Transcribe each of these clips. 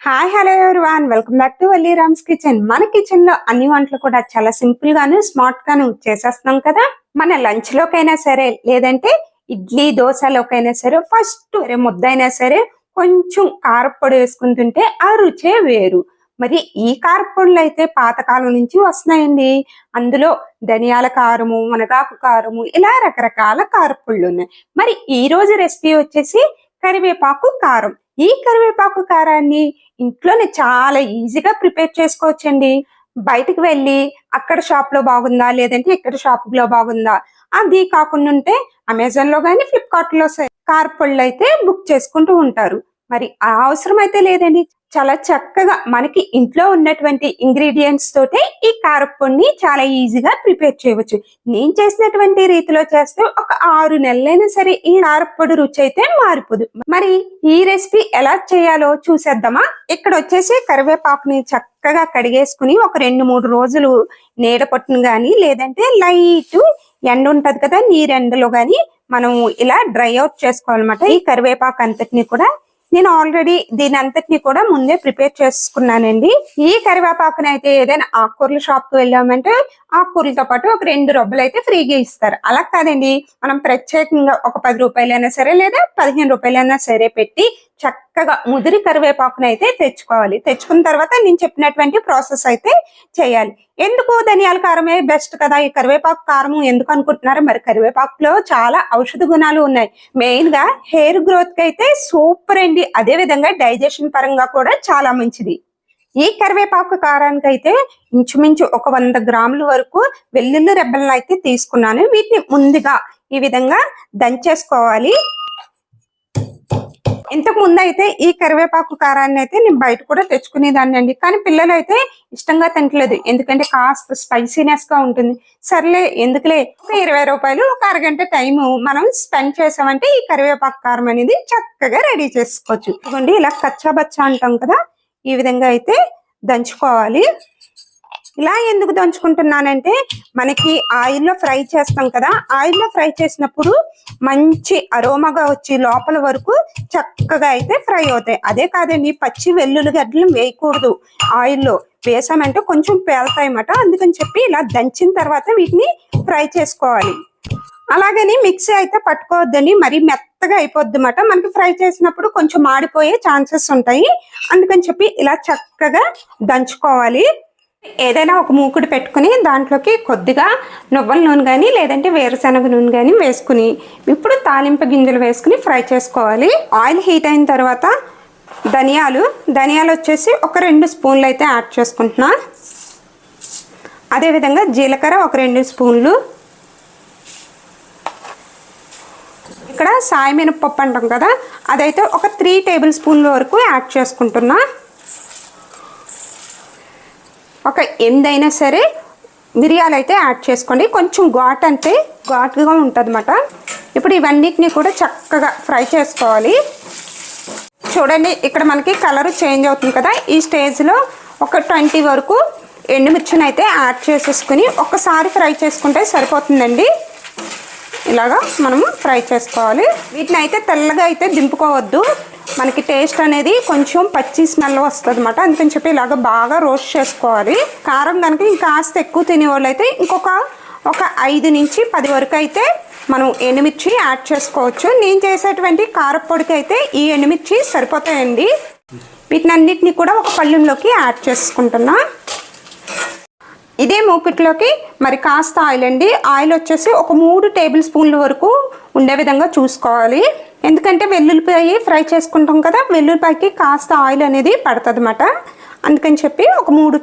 Hi hello everyone welcome back to Valli Ram's kitchen మన కిచెన్లో అన్ని వంటలు కూడా చాలా సింపుల్ గాను స్మార్ట్ గాను చేసేస్తున్నాం కదా. మన లంచ్ లోకైనా సరే లేదంటే ఇడ్లీ దోశలోకైనా సరే ఫస్ట్ ముద్ద అయినా సరే కొంచెం కారపొడి వేసుకుంటుంటే ఆ రుచే వేరు. మరి ఈ కారపొడులు అయితే పాతకాలం నుంచి వస్తున్నాయండి. అందులో ధనియాల కారము మునగాకు కారము ఇలా రకరకాల కారపొళ్ళు ఉన్నాయి. మరి ఈ రోజు రెసిపీ వచ్చేసి కరివేపాకు కారం. ఈ కరివేపాకు కారాన్ని ఇంట్లోనే చాలా ఈజీగా ప్రిపేర్ చేసుకోవచ్చండి. బయటకు వెళ్ళి అక్కడ షాప్లో బాగుందా లేదంటే ఇక్కడ షాప్లో బాగుందా అది కాకుండా ఉంటే అమెజాన్లో కానీ ఫ్లిప్కార్ట్లో కార్పొళ్ళు అయితే బుక్ చేసుకుంటూ ఉంటారు. మరి ఆ అవసరం అయితే లేదండి. చాలా చక్కగా మనకి ఇంట్లో ఉన్నటువంటి ఇంగ్రీడియంట్స్ తోటే ఈ కారప్పొడిని చాలా ఈజీగా ప్రిపేర్ చేయవచ్చు. నేను చేసినటువంటి రీతిలో చేస్తే ఒక ఆరు నెలలైనా సరే ఈ కారపొడి రుచి అయితే మారిపోదు. మరి ఈ రెసిపీ ఎలా చేయాలో చూసేద్దామా? ఇక్కడ వచ్చేసి కరివేపాకుని చక్కగా కడిగేసుకుని ఒక రెండు మూడు రోజులు నీడ పట్టును కానీ లేదంటే లైట్ ఎండ ఉంటది కదా నీరెండలో కానీ మనం ఇలా డ్రై అవుట్ చేసుకోవాలన్నమాట. ఈ కరివేపాకు అంతటిని కూడా నేను ఆల్రెడీ దీని అంతటిని కూడా ముందే ప్రిపేర్ చేసుకున్నానండి. ఈ కరివేపాకుని అయితే ఏదైనా ఆకుకూరల షాప్కి వెళ్ళామంటే ఆకుకూరలతో పాటు ఒక రెండు రొబ్బలు అయితే ఫ్రీగా ఇస్తారు. అలా కాదండి. మనం ప్రత్యేకంగా ఒక పది రూపాయలైనా సరే లేదా పదిహేను రూపాయలైనా సరే పెట్టి చక్కగా ముదిరి కరివేపాకును అయితే తెచ్చుకోవాలి. తెచ్చుకున్న తర్వాత నేను చెప్పినటువంటి ప్రాసెస్ అయితే చేయాలి. ఎందుకు ధనియాల కారమే బెస్ట్ కదా? ఈ కరివేపాకు కారం ఎందుకు అనుకుంటున్నారు? మరి కరివేపాకులో చాలా ఔషధ గుణాలు ఉన్నాయి. మెయిన్గా హెయిర్ గ్రోత్కి అయితే సూపర్ అండి. అదే విధంగా డైజెషన్ పరంగా కూడా చాలా మంచిది. ఈ కరివేపాకు కారానికి అయితే ఇంచుమించు ఒక వంద గ్రాముల వరకు వెల్లుల్లి రెబ్బలను అయితే తీసుకున్నాను. వీటిని ముందుగా ఈ విధంగా దంచేసుకోవాలి. ఇంతకు ముందు అయితే ఈ కరివేపాకు కారాన్ని అయితే నేను బయట కూడా తెచ్చుకునేదాన్ని అండి. కానీ పిల్లలు అయితే ఇష్టంగా తినట్లేదు. ఎందుకంటే కాస్త స్పైసీనెస్గా ఉంటుంది. సర్లే ఎందుకులే? ఇరవై రూపాయలు ఒక అరగంట టైం మనం స్పెండ్ చేసామంటే ఈ కరివేపాకు కారం అనేది చక్కగా రెడీ చేసుకోవచ్చు. ఇదిగోండి ఇలా కచ్చా బచ్చా అంటాం కదా ఈ విధంగా అయితే దంచుకోవాలి. ఇలా ఎందుకు దంచుకుంటున్నానంటే మనకి ఆయిల్లో ఫ్రై చేస్తాం కదా ఆయిల్లో ఫ్రై చేసినప్పుడు మంచి అరోమాగా వచ్చి లోపల వరకు చక్కగా అయితే ఫ్రై అవుతాయి. అదే కాదండి పచ్చి వెల్లుల్లి గడ్డలు వేయకూడదు ఆయిల్లో. వేసామంటే కొంచెం పేలుతాయి అన్నమాట అందుకని చెప్పి ఇలా దంచిన తర్వాత వీటిని ఫ్రై చేసుకోవాలి. అలాగని మిక్సీ అయితే పట్టుకోవద్దండి. మరి మెత్తగా అయిపోద్ది అన్నమాట మనకి ఫ్రై చేసినప్పుడు కొంచెం మాడిపోయే ఛాన్సెస్ ఉంటాయి. అందుకని చెప్పి ఇలా చక్కగా దంచుకోవాలి. ఏదైనా ఒక మూకుడు పెట్టుకుని దాంట్లోకి కొద్దిగా నువ్వుల నూనె కానీ లేదంటే వేరుశనగ నూనె కానీ వేసుకుని ఇప్పుడు తాలింపు గింజలు వేసుకుని ఫ్రై చేసుకోవాలి. ఆయిల్ హీట్ అయిన తర్వాత ధనియాలు ధనియాలు వచ్చేసి ఒక రెండు స్పూన్లు అయితే యాడ్ చేసుకుంటున్నా. అదేవిధంగా జీలకర్ర ఒక రెండు స్పూన్లు. ఇక్కడ సాయి మినపప్పు అంటాం కదా అదైతే ఒక త్రీ టేబుల్ స్పూన్ల వరకు యాడ్ చేసుకుంటున్నా. ఒక ఎందైనా సరే మిరియాలు అయితే యాడ్ చేసుకోండి. కొంచెం ఘాట్ అంటే ఘాటుగా ఉంటుంది ఇప్పుడు ఇవన్నిటిని కూడా చక్కగా ఫ్రై చేసుకోవాలి. చూడండి ఇక్కడ మనకి కలర్ చేంజ్ అవుతుంది కదా. ఈ స్టేజ్లో ఒక ట్వంటీ వరకు ఎండుమిర్చిని అయితే యాడ్ చేసేసుకుని ఒక్కసారి ఫ్రై చేసుకుంటే సరిపోతుందండి. ఇలాగా మనము ఫ్రై చేసుకోవాలి. వీటిని అయితే తెల్లగా అయితే దింపుకోవద్దు. మనకి టేస్ట్ అనేది కొంచెం పచ్చి స్మెల్ వస్తుంది అనమాట అందుకని చెప్పి ఇలాగ బాగా రోస్ట్ చేసుకోవాలి. కారం కనుక ఇంకాస్త ఎక్కువ తినేవాళ్ళు అయితే ఇంకొక ఒక ఐదు నుంచి పది వరకు అయితే మనం ఎండుమిర్చి యాడ్ చేసుకోవచ్చు. నేను చేసేటువంటి కారపొడికి అయితే ఈ ఎండుమిర్చి సరిపోతాయండి. వీటిని అన్నిటిని కూడా ఒక పళ్ళెంలోకి యాడ్ చేసుకుంటున్నా. ఇదే మూకిట్లోకి మరి కాస్త ఆయిల్ అండి. ఆయిల్ వచ్చేసి ఒక మూడు టేబుల్ స్పూన్ల వరకు ఉండే విధంగా చూసుకోవాలి. ఎందుకంటే వెల్లుల్లిపాయ ఫ్రై చేసుకుంటాం కదా వెల్లుల్లిపాయకి కాస్త ఆయిల్ అనేది పడుతుంది అన్నమాట అందుకని చెప్పి ఒక మూడు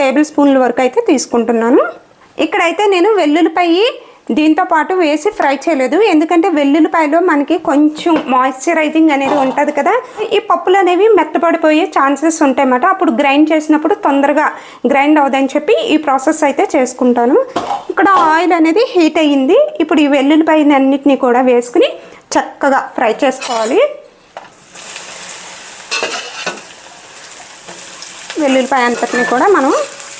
టేబుల్ స్పూన్ల వరకు అయితే తీసుకుంటున్నాను. ఇక్కడైతే నేను వెల్లుల్లిపాయ దీంతో పాటు వేసి ఫ్రై చేయలేదు. ఎందుకంటే వెల్లుల్లిపాయలో మనకి కొంచెం మాయిశ్చరైజింగ్ అనేది ఉంటుంది కదా ఈ పప్పులు అనేవి మెత్తపడిపోయే ఛాన్సెస్ ఉంటాయన్నమాట. అప్పుడు గ్రైండ్ చేసినప్పుడు తొందరగా గ్రైండ్ అవ్వదని చెప్పి ఈ ప్రాసెస్ అయితే చేసుకుంటాను. ఇక్కడ ఆయిల్ అనేది హీట్ అయ్యింది. ఇప్పుడు ఈ వెల్లుల్లిపాయని అన్నిటిని కూడా వేసుకుని చక్కగా ఫ్రై చేసుకోవాలి. వెల్లుల్లిపాయ అంతటిని కూడా మనం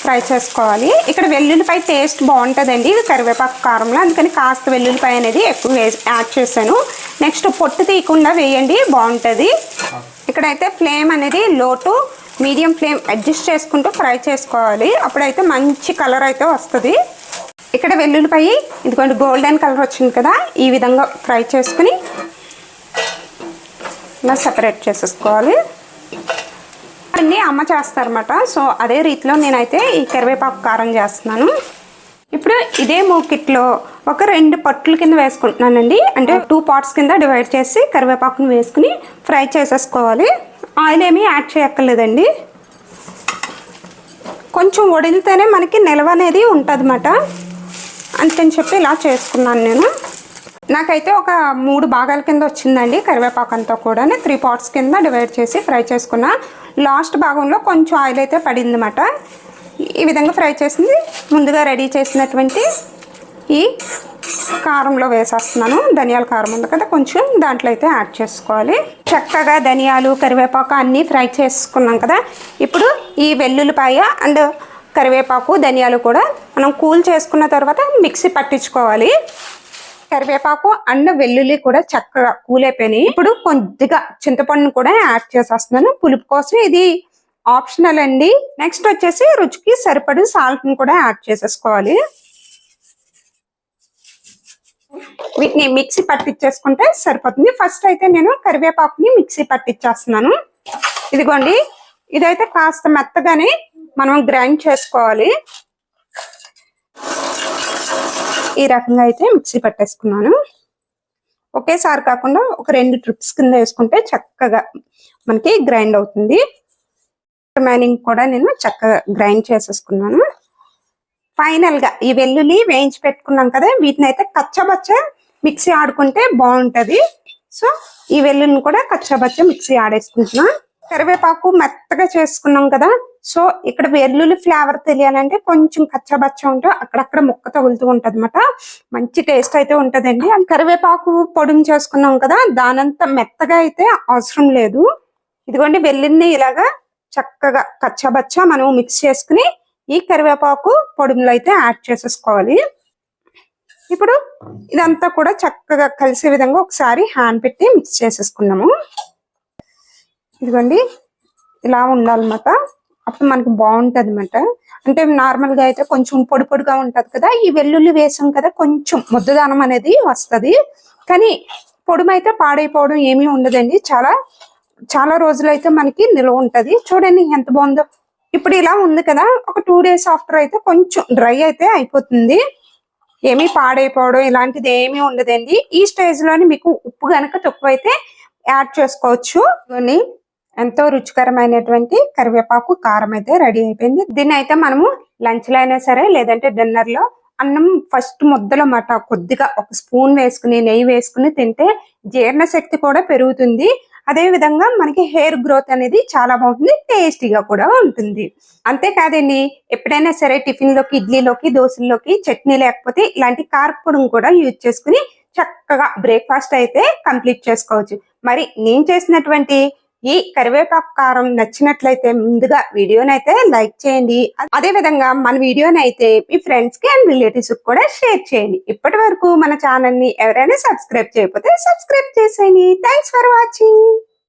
ఫ్రై చేసుకోవాలి. ఇక్కడ వెల్లుల్లిపాయ టేస్ట్ బాగుంటుందండి. ఇది కరివేపాకు కారంలో. అందుకని కాస్త వెల్లుల్లిపాయ అనేది ఎక్కువ వేసి యాడ్ చేశాను. నెక్స్ట్ పొట్టు తీయకుండా వేయండి. బాగుంటుంది. ఇక్కడైతే ఫ్లేమ్ అనేది low to medium flame adjust చేసుకుంటూ ఫ్రై చేసుకోవాలి. అప్పుడైతే మంచి కలర్ అయితే వస్తుంది. ఇక్కడ వెల్లుల్లిపాయి ఇదిగోండి గోల్డెన్ కలర్ వచ్చింది కదా ఈ విధంగా ఫ్రై చేసుకుని ఇలా సెపరేట్ చేసేసుకోవాలి. అన్నీ అమ్మ చేస్తారన్నమాట. సో అదే రీతిలో నేనైతే ఈ కరివేపాకు కారం చేస్తున్నాను. ఇప్పుడు ఇదే మూకిట్లో ఒక రెండు పట్టుల కింద వేసుకుంటున్నానండి. అంటే టూ పార్ట్స్ కింద డివైడ్ చేసి కరివేపాకుని వేసుకుని ఫ్రై చేసేసుకోవాలి. ఆయిల్ ఏమీ యాడ్ చేయక్కర్లేదండి. కొంచెం వడిలితేనే మనకి నిల్వ అనేది ఉంటుంది అన్నమాట అంతని చెప్పి ఇలా చేసుకున్నాను నేను. నాకైతే ఒక మూడు భాగాల కింద వచ్చిందండి కరివేపాకు అంతా కూడా త్రీ పార్ట్స్ కింద డివైడ్ చేసి ఫ్రై చేసుకున్నా. లాస్ట్ భాగంలో కొంచెం ఆయిల్ అయితే పడింది అనమాట ఈ విధంగా ఫ్రై చేసింది. ముందుగా రెడీ చేసినటువంటి ఈ కారంలో వేసేస్తున్నాను. ధనియాల కారం ఉంది కదా కొంచెం దాంట్లో అయితే యాడ్ చేసుకోవాలి. చక్కగా ధనియాలు కరివేపాకు అన్నీ ఫ్రై చేసుకున్నాం కదా. ఇప్పుడు ఈ వెల్లుల్లిపాయ అండ్ కరివేపాకు ధనియాలు కూడా మనం కూల్ చేసుకున్న తర్వాత మిక్సీ పట్టించుకోవాలి. కరివేపాకు అండ్ వెల్లుల్లి కూడా చక్కగా కూల్ అయిపోయినాయి. ఇప్పుడు కొద్దిగా చింతపండును కూడా యాడ్ చేసేస్తున్నాను. పులుపు కోసం ఇది ఆప్షనల్ అండి. నెక్స్ట్ వచ్చేసి రుచికి సరిపడి సాల్ట్ని కూడా యాడ్ చేసేసుకోవాలి. వీటిని మిక్సీ పట్టించేసుకుంటే సరిపోతుంది. ఫస్ట్ అయితే నేను కరివేపాకుని మిక్సీ పట్టించేస్తున్నాను. ఇదిగోండి ఇదైతే కాస్త మెత్తగానే మనం గ్రైండ్ చేసుకోవాలి. ఈ రకంగా అయితే మిక్సీ పట్టేసుకున్నాను. ఒకేసారి కాకుండా ఒక రెండు ట్రిప్స్ కింద వేసుకుంటే చక్కగా మనకి గ్రైండ్ అవుతుంది. రిమైనింగ్ కూడా నేను చక్కగా గ్రైండ్ చేసేసుకున్నాను. ఫైనల్గా ఈ వెల్లుల్లి వేయించి పెట్టుకున్నాం కదా వీటిని అయితే కచ్చబచ్చ మిక్సీ ఆడుకుంటే బాగుంటుంది. సో ఈ వెల్లుల్ని కూడా కచ్చబచ్చ మిక్సీ ఆడేసుకుంటున్నాను కరివేపాకు మెత్తగా చేసుకున్నాం కదా సో ఇక్కడ వెల్లుల్లి ఫ్లేవర్ తెలియాలంటే కొంచెం కచ్చబచ్చ ఉంటే అక్కడక్కడ ముక్క తగులుతూ ఉంటది అనమాట మంచి టేస్ట్ అయితే ఉంటదండి. అండ్ కరివేపాకు పొడిని చేసుకున్నాం కదా దానంత మెత్తగా అయితే అవసరం లేదు. ఇదిగోండి వెల్లుల్లిని ఇలాగా చక్కగా కచ్చబచ్చ మనం మిక్స్ చేసుకుని ఈ కరివేపాకు పొడిలో అయితే యాడ్ చేసేసుకోవాలి. ఇప్పుడు ఇదంతా కూడా చక్కగా కలిసే విధంగా ఒకసారి హ్యాండ్ పెట్టి మిక్స్ చేసేసుకున్నాము. ఇదిగోండి ఇలా ఉండాలన్నమాట. అప్పుడు మనకి బాగుంటది అనమాట అంటే నార్మల్గా అయితే కొంచెం పొడి పొడిగా ఉంటది కదా ఈ వెల్లుల్లి వేసాం కదా కొంచెం ముద్దదానం అనేది వస్తది. కానీ పొడిమైతే పాడైపోవడం ఏమీ ఉండదండి. చాలా చాలా రోజులైతే మనకి నిల్వ ఉంటది. చూడండి ఎంత బాగుందో. ఇప్పుడు ఇలా ఉంది కదా ఒక టూ డేస్ ఆఫ్టర్ అయితే కొంచెం డ్రై అయితే అయిపోతుంది. ఏమీ పాడైపోవడం ఇలాంటిది ఏమీ ఉండదండి. ఈ స్టేజ్లోని మీకు ఉప్పు గనక తక్కువైతే యాడ్ చేసుకోవచ్చు. ఎంతో రుచికరమైనటువంటి కరివేపాకు కారం అయితే రెడీ అయిపోయింది. దీన్ని అయితే మనము లంచ్లో అయినా సరే లేదంటే డిన్నర్లో అన్నం ఫస్ట్ ముద్దలో మాట కొద్దిగా ఒక స్పూన్ వేసుకుని నెయ్యి వేసుకుని తింటే జీర్ణశక్తి కూడా పెరుగుతుంది. అదే విధంగా మనకి హెయిర్ గ్రోత్ అనేది చాలా బాగుంటుంది టేస్టీగా కూడా ఉంటుంది. అంతేకాదండి ఎప్పుడైనా సరే టిఫిన్లోకి ఇడ్లీలోకి దోశల్లోకి చట్నీ లేకపోతే ఇలాంటి కారపొడిని కూడా యూజ్ చేసుకుని చక్కగా బ్రేక్ఫాస్ట్ అయితే కంప్లీట్ చేసుకోవచ్చు. మరి నేను చేసినటువంటి ఈ కరివేపాకు కారం నచ్చినట్లయితే ముందుగా వీడియోనైతే లైక్ చేయండి. అదే విధంగా మన అయితే మీ ఫ్రెండ్స్కి అండ్ రిలేటివ్స్కి కూడా షేర్ చేయండి. ఇప్పటి వరకు మన ఛానల్ని ఎవరైనా సబ్స్క్రైబ్ చేయకపోతే సబ్స్క్రైబ్ చేసేయండి. Thanks for watching